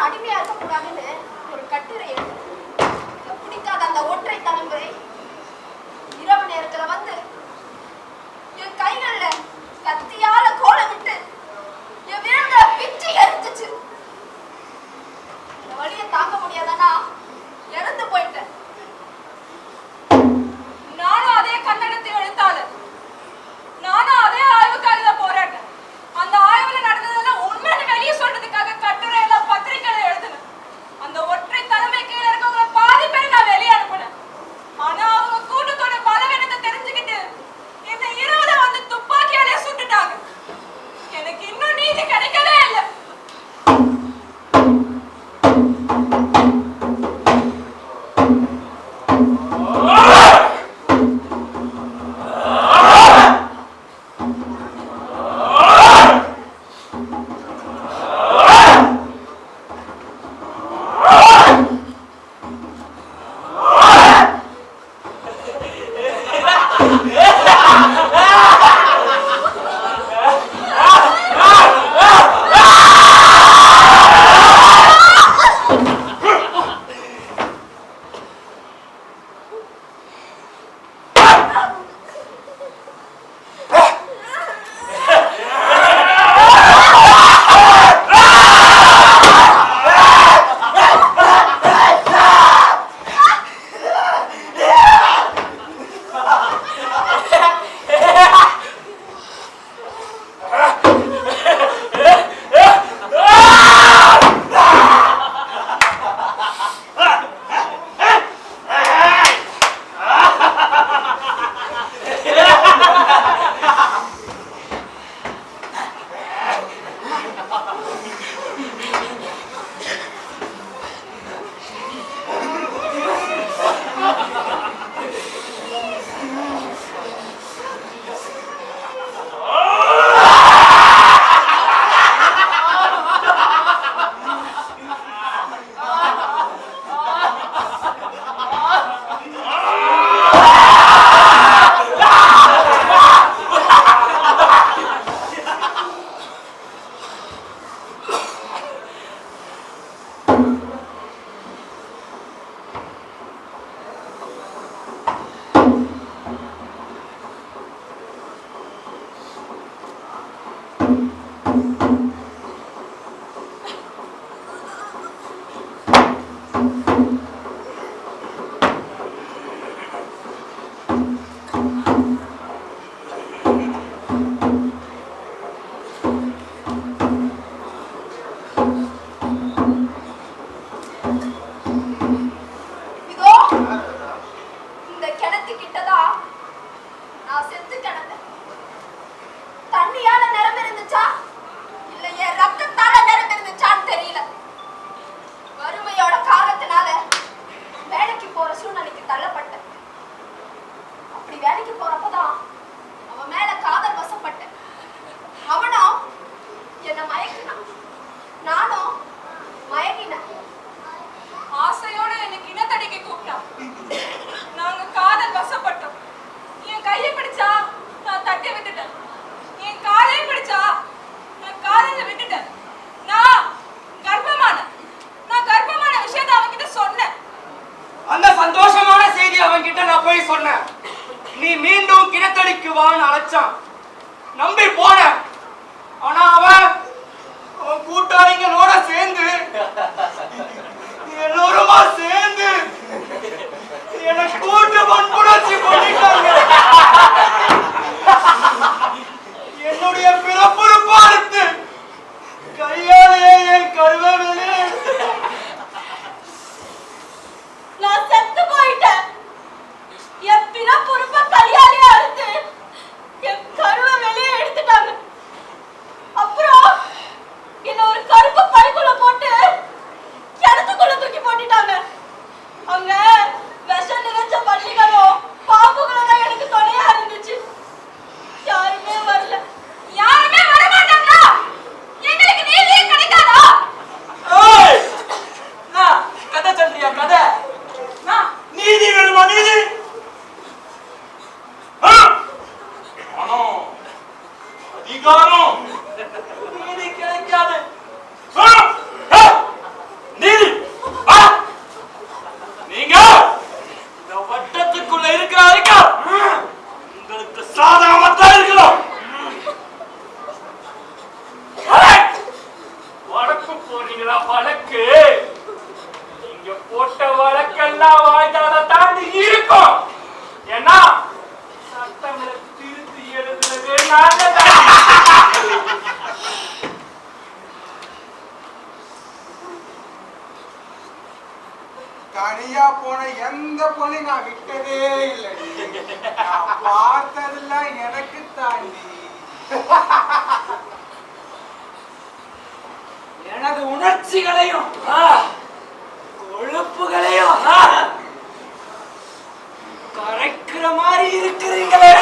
அடிமையா இருக்கக்கூடாதுன்னு ஒரு கட்டுரை எழுது பிடிக்காத அந்த ஒற்றை தலைமுறை இரவு நேரத்துல வந்து என் கைகள்ல கத்தியால கோலமிட்டு என் விரல்களை பிச்சு எரிஞ்சிச்சு. இந்த வழியை தாங்க முடியாதன்னா அழைச்சான். நம்பி போன தனியா போன எந்த பொண்ணையும் நான் விட்டதே இல்லை நான் பார்த்ததெல்லாம் எனக்கு தாண்டி. எனது உணர்ச்சிகளையும் கொழுப்புகளையும் கரைக்கிற மாதிரி இருக்கிறீங்களே.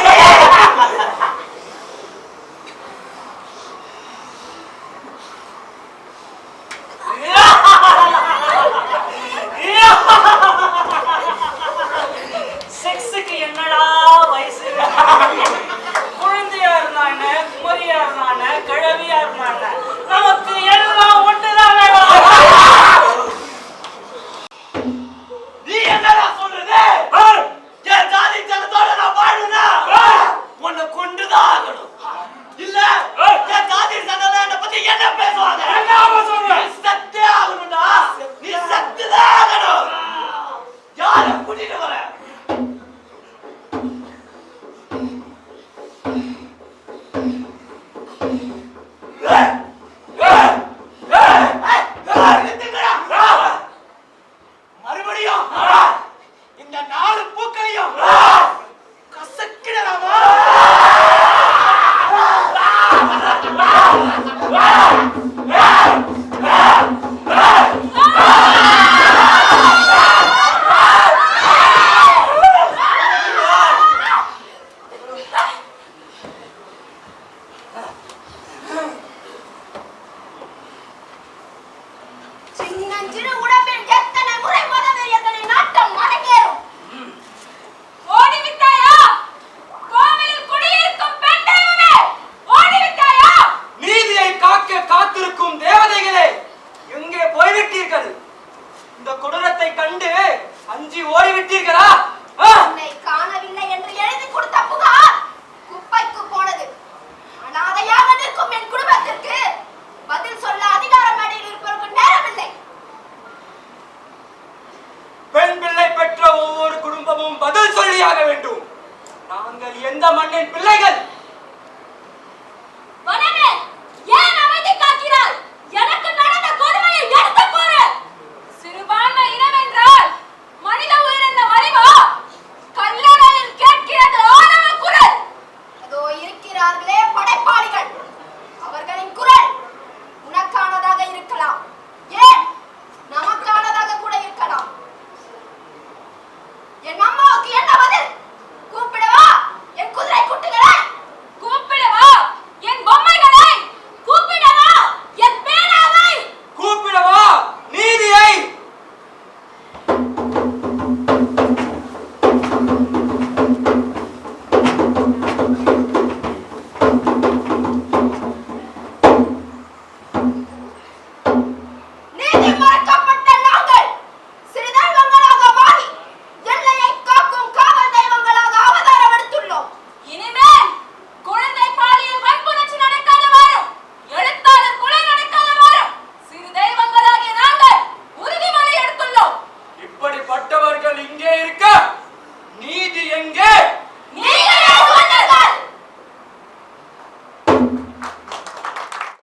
வேண்டும். நாங்கள் எந்த மண்ணின் பிள்ளைகள்?